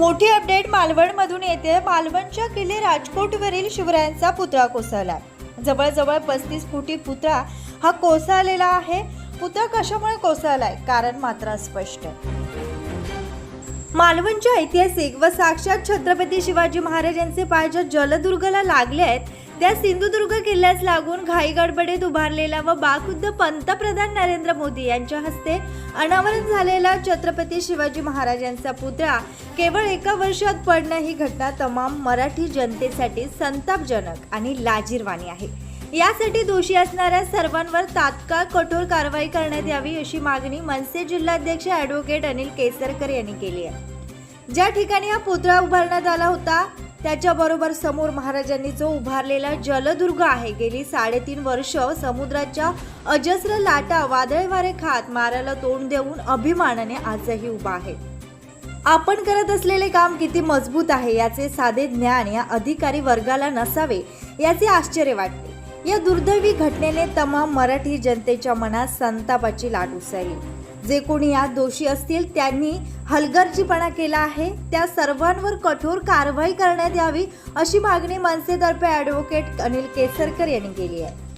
मोठी अपडेट मालवणमधून येते. मालवणच्या किल्ले राजकोटवरील शिवरायांचा पुतळा कोसळला जवळजवळ पस्तीस फुटी पुतळा हा कोसळलेला आहे. पुतळा कशामुळे कोसळलाय? कारण मात्र स्पष्ट. मालवणच्या ऐतिहासिक व साक्षात छत्रपती शिवाजी महाराजांचे पाय ज्या जलदुर्गला लागले आहेत त्या सिंधुदुर्ग किल्ल्यास लागून घाईगडबडीत उभारलेला व बाखुद्द पंतप्रधान नरेंद्र मोदी यांच्या हस्ते अनावरण झालेला छत्रपती शिवाजी महाराजांचा पुतळा केवळ एका वर्षात पडणं ही घटना तमाम मराठी जनतेसाठी संतापजनक आणि लाजीरवाणी आहे. यासाठी दोषी असणाऱ्या सर्वांवर तात्काळ कठोर कारवाई करण्यात यावी अशी मागणी मनसे जिल्हाध्यक्ष ॲडव्होकेट अनिल केसरकर यांनी केली आहे. ज्या ठिकाणी हा पुतळा उभारण्यात आला होता त्याच्याबरोबर समोर महाराजांनी जो उभारलेला जलदुर्ग आहे गेली साडेतीन वर्ष समुद्राच्या अजस्र लाटा वादळ वारे खात माराला तोंड देऊन अभिमानाने आजही उभा आहे. आपण करत असलेले काम किती मजबूत आहे याचे साधे ज्ञान या अधिकारी वर्गाला नसावे याचे आश्चर्य वाटते. या दुर्दैवी घटनेने तमाम मराठी जनतेच्या मनात संतापाची लाट उसळली. जे कोणी यात दोषी असतील त्यांनी हलगर्जीपणा केला आहे. त्या सर्वांवर कठोर कारवाई करण्यात यावी अशी मागणी मनसेतर्फे ॲडव्होकेट अनिल केसरकर यांनी केली आहे.